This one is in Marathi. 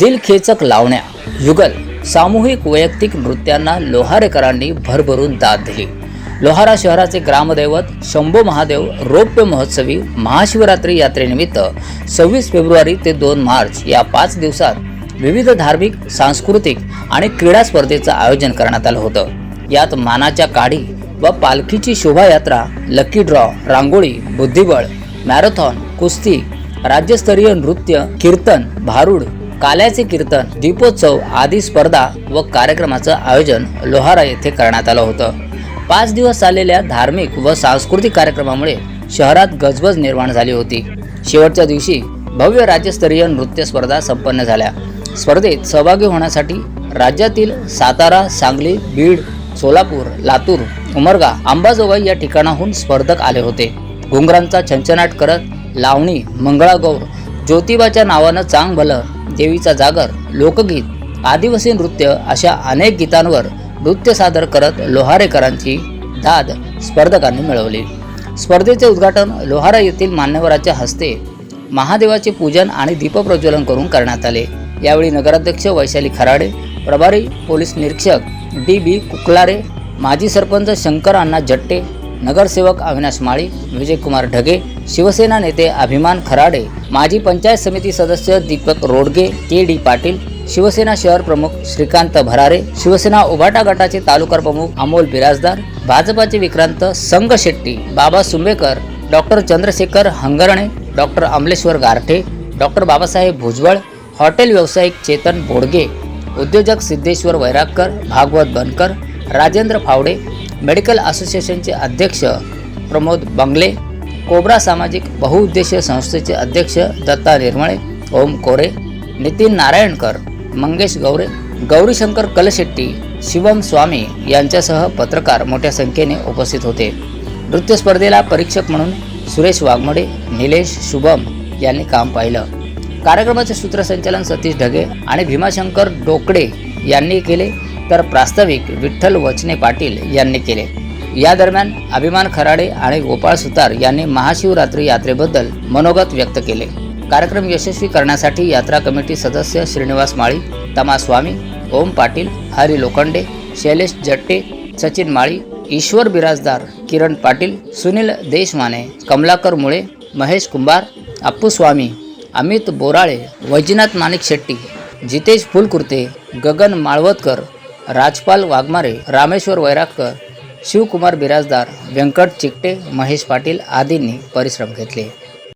दिलखेचक लावण्या युगल सामूहिक वैयक्तिक नृत्यांना लोहारेकरांनी भरभरून दाद दिली. लोहारा शहराचे ग्रामदैवत शंभो महादेव रौप्य महोत्सवी महाशिवरात्री यात्रेनिमित्त सव्वीस फेब्रुवारी ते दोन मार्च या पाच दिवसात विविध धार्मिक सांस्कृतिक आणि क्रीडा स्पर्धेचं आयोजन करण्यात आलं होतं. यात मानाच्या काढी व पालखीची शोभायात्रा लकी ड्रॉ रांगोळी बुद्धिबळ मॅरेथॉन कुस्ती राज्यस्तरीय नृत्य कीर्तन भारूड काल्याचे कीर्तन दीपोत्सव आदी स्पर्धा व कार्यक्रमाचं आयोजन लोहारा येथे करण्यात आलं होतं. पाच दिवस चाललेल्या धार्मिक व सांस्कृतिक कार्यक्रमामुळे शहरात गजबज निर्माण झाली होती. शेवटच्या दिवशी भव्य राज्यस्तरीय नृत्य स्पर्धा संपन्न झाल्या. स्पर्धेत सहभागी होण्यासाठी राज्यातील सातारा सांगली बीड सोलापूर लातूर उमरगा अंबाजोगाई या ठिकाणाहून स्पर्धक आले होते. घुंगरांचा छंचनाट करत लावणी मंगळागौर ज्योतिबाच्या नावानं चांग भलं देवीचा जागर लोकगीत आदिवासी नृत्य अशा अनेक गीतांवर नृत्य सादर करत लोहारेकरांची दाद स्पर्धकांनी मिळवली. स्पर्धेचे उद्घाटन लोहारा येथील मान्यवराच्या हस्ते महादेवाचे पूजन आणि दीपप्रज्वलन करून करण्यात आले. यावेळी नगराध्यक्ष वैशाली खराडे प्रभारी पोलीस निरीक्षक डी बी कुकलारे माजी सरपंच शंकर अण्णा जट्टे नगरसेवक अविनाश माळी विजयकुमार ढगे शिवसेना नेते अभिमान खराडे माजी पंचायत समिती सदस्य दीपक रोडगे के डी पाटील शिवसेना शहर प्रमुख श्रीकांत भरारे शिवसेना उभाटा गटाचे तालुका प्रमुख अमोल बिराजदार भाजपाचे विक्रांत संग Shetty Baba Sumbekar doctor Chandrashekhar Hangarne doctor Amleshwar Garthe doctor Babasaheb Bhujbal hotel व्यावसायिक चेतन बोडगे उद्योजक सिद्धेश्वर वैरागकर भागवत बनकर राजेंद्र फावडे मेडिकल असोसिएशनचे अध्यक्ष प्रमोद बंगले कोबरा सामाजिक बहुउद्देशीय संस्थेचे अध्यक्ष दत्ता निर्मळे ओम कोरे नितीन नारायणकर मंगेश गौरे गौरीशंकर कलशेट्टी शिवम स्वामी यांच्यासह पत्रकार मोठ्या संख्येने उपस्थित होते. नृत्य स्पर्धेला परीक्षक म्हणून सुरेश वाघमोडे निलेश शुभम यांनी काम पाहिलं. कार्यक्रमाचे सूत्रसंचालन सतीश ढगे आणि भीमाशंकर डोकडे यांनी केले तर प्रास्ताविक विठ्ठल वचने पाटील यांनी केले. या दरम्यान अभिमान खराडे आणि गोपाळ सुतार यांनी महाशिवरात्री यात्रेबद्दल मनोगत व्यक्त केले. कार्यक्रम यशस्वी करण्यासाठी यात्रा कमिटी सदस्य श्रीनिवास माळी तमा स्वामी ओम पाटील हरी लोखंडे शैलेश जट्टे सचिन माळी ईश्वर बिराजदार किरण पाटील सुनील देशमाने कमलाकर मुळे महेश कुंभार अप्पू स्वामी अमित बोराळे वैजनाथ माणिक शेट्टी जितेश फुलकुर्ते गगन माळवतकर राजपाल वाघमारे रामेश्वर वैरागकर शिवकुमार बिराजदार व्यंकट चिकटे महेश पाटील आदींनी परिश्रम घेतले.